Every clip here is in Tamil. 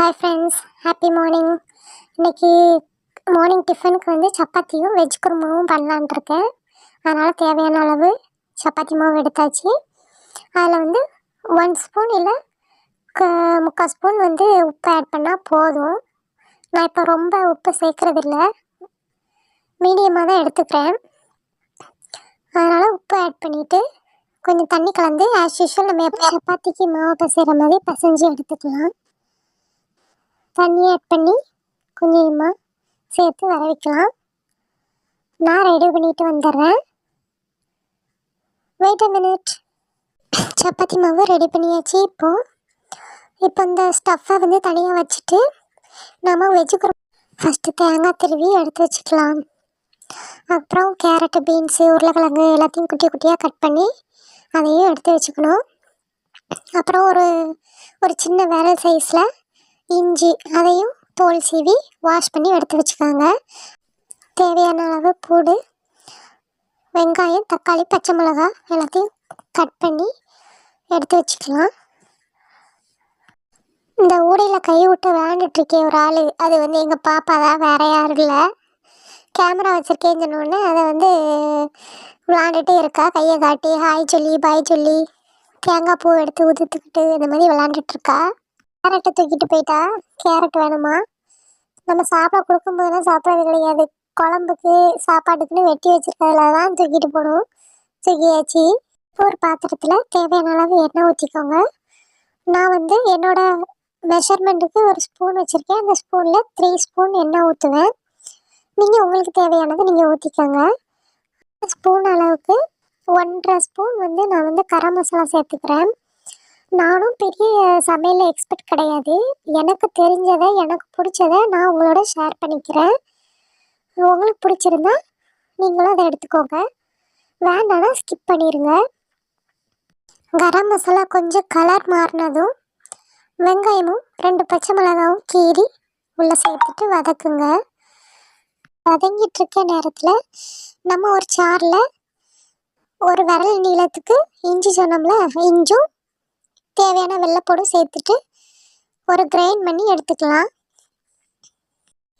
ஹாய் ஃப்ரெண்ட்ஸ் ஹாப்பி மார்னிங் இன்னைக்கு மார்னிங் டிஃபனுக்கு வந்து சப்பாத்தியும் வெஜ் குருமாவும் பண்ணலான்ட்டு இருக்கேன். அதனால் தேவையான அளவு சப்பாத்தி மாவு எடுத்தாச்சு. அதில் வந்து ஒன் ஸ்பூன் இல்லை க முக்கால் ஸ்பூன் வந்து உப்பு ஆட் பண்ணால் போதும். நான் இப்போ ரொம்ப உப்பு சேர்க்குறதில்ல. மீடியமாக தான் எடுத்துக்கிறேன். அதனால் உப்பு ஆட் பண்ணிவிட்டு கொஞ்சம் தண்ணி கலந்து ஆஸ் யூஷுவல் நம்ம எப்போ சப்பாத்திக்கு மாவு பிசைகிற மாதிரி பிசைஞ்சு எடுத்துக்கலாம். தண்ணியை ஆட் பண்ணி கொஞ்சமாக சேர்த்து வர வைக்கலாம். நான் ரெடி பண்ணிட்டு வந்துடுறேன். வெயிட் அ மினிட் சப்பாத்தி மாவு ரெடி பண்ணியாச்சு இப்போது இப்போ இந்த ஸ்டஃப்பை வந்து தனியாக வச்சுட்டு நம்ம வெஜ்ஜு குரு ஃபஸ்ட்டு தேங்காய் திருவி எடுத்து வச்சுக்கலாம். அப்புறம் கேரட்டு பீன்ஸு உருளைக்கிழங்கு எல்லாத்தையும் குட்டி குட்டியாக கட் பண்ணி அதையும் எடுத்து வச்சுக்கணும். அப்புறம் ஒரு ஒரு சின்ன விரல் சைஸில் இஞ்சி அதையும் தோல் சீவி வாஷ் பண்ணி எடுத்து வச்சுக்கோங்க. தேவையான அளவு பூடு வெங்காயம் தக்காளி பச்சை மிளகாய் எல்லாத்தையும் கட் பண்ணி எடுத்து வச்சுக்கலாம். இந்த ஊடையில் கை விட்டு விளையாண்டுட்ருக்கேன் ஒரு ஆள். அது வந்து எங்கள் பாப்பா தான் வேற யாரும் இல்லை. கேமரா வச்சுருக்கேன்னு சொன்னோடனே அதை வந்து விளாண்டுட்டே இருக்கா. கையை காட்டி ஹாய் சொல்லி பாய் சொல்லி. தேங்காய் பூ எடுத்து உதுத்துக்கிட்டு இந்த மாதிரி விளாண்டுட்டுருக்கா கேரட்டை தூக்கிட்டு போயிட்டா? கேரட் வேணுமா? நம்ம சாப்பிட கொடுக்கும்போதெல்லாம் சாப்பிட்றது கிடையாது. குழம்புக்கு சாப்பாட்டுக்குன்னு வெட்டி வச்சிருக்கிறதுல தான் தூக்கிட்டு போகணும். தூக்கியாச்சு. இப்போ ஒரு பாத்திரத்தில் தேவையான அளவு எண்ணெய் ஊற்றிக்கோங்க நான் வந்து என்னோட மெஷர்மெண்ட்டுக்கு ஒரு ஸ்பூன் வச்சுருக்கேன். அந்த ஸ்பூனில் த்ரீ ஸ்பூன் எண்ணெய் ஊற்றுவேன் நீங்கள் உங்களுக்கு தேவையானதை நீங்கள் ஊற்றிக்கோங்க ஸ்பூன் அளவுக்கு ஒன்றரை ஸ்பூன் வந்து நான் வந்து கரம் மசாலா சேர்த்துக்கிறேன். நானும் பெரிய சமையல் எக்ஸ்பர்ட் கிடையாது. எனக்கு தெரிஞ்சதை எனக்கு பிடிச்சதை நான் உங்களோட ஷேர் பண்ணிக்கிறேன். உங்களுக்கு பிடிச்சிருந்தா நீங்களும் அதை எடுத்துக்கோங்க. வேண்டாம்னா ஸ்கிப் பண்ணிடுங்க கரம் மசாலா கொஞ்சம் கலர் மாறினதும் வெங்காயமும் ரெண்டு பச்சை மிளகாவும் கீறி உள்ளே சேர்த்துட்டு வதக்குங்க. வதங்கிட்டு இருக்க நேரத்தில் நம்ம ஒரு சாரில் ஒரு விரல் நீளத்துக்கு இஞ்சி சொன்னோம்ல இஞ்சும் தேவையான வெள்ளைப்பூடும் சேர்த்துட்டு ஒரு கிரைண்ட் பண்ணி எடுத்துக்கலாம்.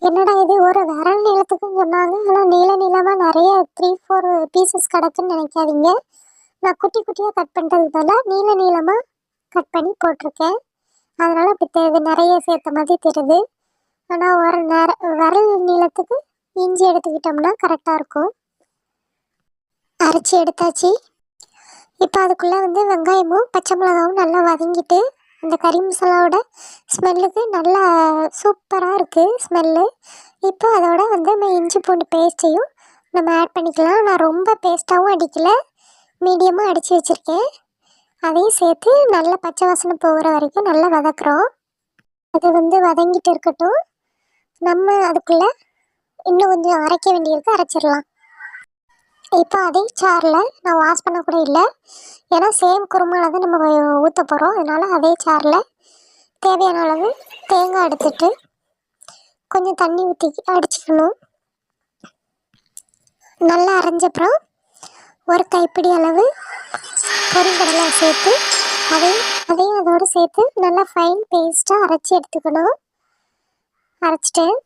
என்னடா இது? ஒரு விரல் நீளத்துக்குன்னு சொன்னாங்க. ஆனால் நீள நீளமாக நிறைய த்ரீ ஃபோர் பீசஸ் கிடக்குன்னு நினைக்காதீங்க. நான் குட்டி குட்டியாக கட் பண்ணுறதுக்கு பதிலாக நீள நீளமாக கட் பண்ணி போட்டிருக்கேன். அதனால் அப்படி தெரியுது நிறைய சேர்த்த மாதிரி தெரியுது. ஆனால் ஒரு நேர விரல் நீளத்துக்கு இஞ்சி எடுத்துக்கிட்டோம்னா கரெக்டாக இருக்கும். அரைச்சி எடுத்தாச்சு. இப்போ அதுக்குள்ளே வந்து வெங்காயமும் பச்சை மிளகாவும் நல்லா வதங்கிட்டு அந்த கறி மசாலாவோட ஸ்மெல்லுக்கு நல்லா சூப்பராக இருக்குது ஸ்மெல்லு இப்போ அதோட வந்து நம்ம இஞ்சி பூண்டு பேஸ்ட்டையும் நம்ம ஆட் பண்ணிக்கலாம். நான் ரொம்ப பேஸ்ட்டாகவும் அடிக்கலை. மீடியமாக அடித்து வச்சுருக்கேன். அதையும் சேர்த்து நல்லா பச்சை வாசனை போகிற வரைக்கும் நல்லா வதக்குறோம். அது வந்து வதங்கிட்டு இருக்கட்டும். நம்ம அதுக்குள்ளே இன்னும் கொஞ்சம் அரைக்க வேண்டியிருக்கு. அரைச்சிடலாம். இப்போ அதே சாரில் நான் வாஷ் பண்ண கூட இல்லை. ஏன்னா சேம் குருமாவில் தான் நம்ம ஊற்ற போகிறோம் அதனால் அதே சாரில் தேவையான அளவு தேங்காய் எடுத்துட்டு கொஞ்சம் தண்ணி ஊற்றி அடிச்சுக்கணும். நல்லா அரைஞ்சப்புறம் ஒரு கைப்பிடி அளவு பொரிக்கடலை சேர்த்து அதையும் அதையும் அதோடு சேர்த்து நல்லா ஃபைன் பேஸ்ட்டாக அரைச்சி எடுத்துக்கணும். அரைச்சிட்டேன்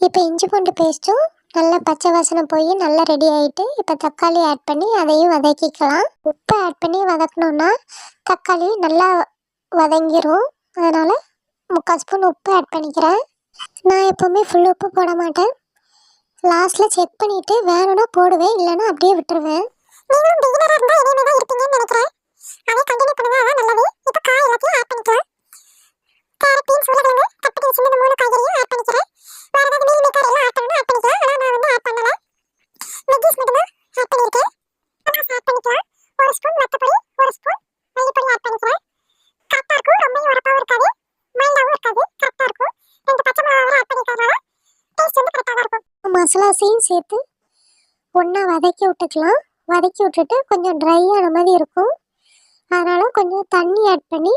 இப்போ இஞ்சி பூண்டு பேஸ்ட்டும் நல்லா பச்சை வாசனை போய் நல்லா ரெடி ஆகிட்டு இப்போ தக்காளி ஆட் பண்ணி அதையும் வதக்கிக்கலாம். உப்பு ஆட் பண்ணி வதக்கணுன்னா தக்காளி நல்லா வதங்கிரும். அதனால் முக்கால் ஸ்பூன் உப்பு ஆட் பண்ணிக்கிறேன். நான் எப்போவுமே ஃபுல் உப்பு போட மாட்டேன். லாஸ்ட்டில் செக் பண்ணிவிட்டு வேணும்னா போடுவேன் இல்லைன்னா அப்படியே விட்டுருவேன். நீங்களும் பிகினராக இருந்தால் இதே மாதிரி தான் இருப்பீங்கன்னு நினைக்கிறேன். அதே கண்டினியூ பண்ணுங்க அதான் நல்லது. இப்போ காய் எல்லாத்தையும் ஆட் பண்ணிக்கலாம் கேரட் பீன்ஸ் உருளைக்கிழங்கு கத்திரி சின்ன மூணு காய்கறியும் ஆட் பண்ணிக்கிறேன் வேற ஏதாவது மீல் மேக்கர் எல்லாம் ஆட் பண்ணணும் ஆட் பண்ணிக்கலாம் ஆனால் நான் வந்து ஆட் பண்ணல வெஜ்ஜீஸ் மட்டும் தான் ஆட் பண்ணியிருக்கேன் டொமாட்டோ ஆட் பண்ணிக்கலாம் ஒரு ஸ்பூன் மத்தப்பொடி ஒரு ஸ்பூன் மல்லிப்பொடி ஆட் பண்ணிக்கிறேன் கரெக்டாக இருக்கும் ரொம்பவும் உரப்பாகவும் இருக்காது மைல்டாகவும் இருக்காது கரெக்டாக இருக்கும் ரெண்டு பச்சை மிளகா ஆட் பண்ணிக்கிறதுனால டேஸ்ட் வந்து கரெக்டாக தான் இருக்கும் மசாலாஸையும் சேர்த்து ஒன்றா வதக்கி விட்டுக்கலாம். வதக்கி விட்டுட்டு கொஞ்சம் ட்ரை ஆன மாதிரி இருக்கும். அதனால் கொஞ்சம் தண்ணி ஆட் பண்ணி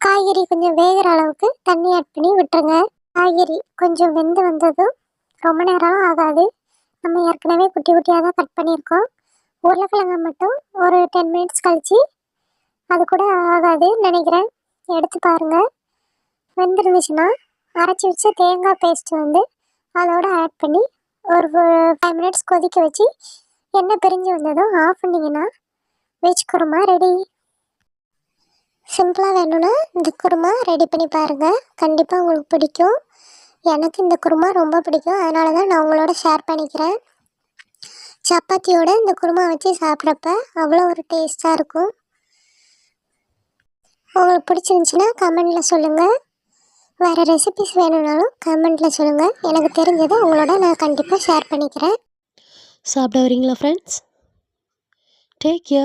காய்கறி கொஞ்சம் வேகிற அளவுக்கு தண்ணி ஆட் பண்ணி விட்டுருங்க. காய்கறி கொஞ்சம் வெந்து வந்ததும் ரொம்ப நேரம் ஆகாது. நம்ம ஏற்கனவே குட்டி குட்டியாக தான் கட் பண்ணியிருக்கோம். உருளைக்கிழங்க மட்டும் ஒரு டென் மினிட்ஸ் கழித்து அது கூட ஆகாது நினைக்கிறேன். எடுத்து பாருங்கள் வெந்துருந்துச்சுன்னா அரைச்சி வச்ச தேங்காய் பேஸ்ட் வந்து அதோடு ஆட் பண்ணி ஒரு ஃபைவ் மினிட்ஸ் கொதிக்க வச்சு எண்ணெய் பிரிஞ்சு வந்ததும் ஆஃப் பண்ணிங்கன்னா வெஜ் குருமா ரெடி சிம்பிளாக வேணும்னா இந்த குருமா ரெடி பண்ணி பாருங்கள் கண்டிப்பாக உங்களுக்கு பிடிக்கும். எனக்கு இந்த குருமா ரொம்ப பிடிக்கும். அதனால தான் நான் உங்களோட ஷேர் பண்ணிக்கிறேன். சப்பாத்தியோட இந்த குருமா வச்சு சாப்பிட்றப்ப அவ்வளோ ஒரு டேஸ்ட்டாக இருக்கும். உங்களுக்கு பிடிச்சிருந்துச்சின்னா கமெண்டில் சொல்லுங்கள் வேறு ரெசிபிஸ் வேணும்னாலும் கமெண்ட்டில் சொல்லுங்கள் எனக்கு தெரிஞ்சதை உங்களோட நான் கண்டிப்பாக ஷேர் பண்ணிக்கிறேன். சாப்பிட வரீங்களா ஃப்ரெண்ட்ஸ் டேக் கேர்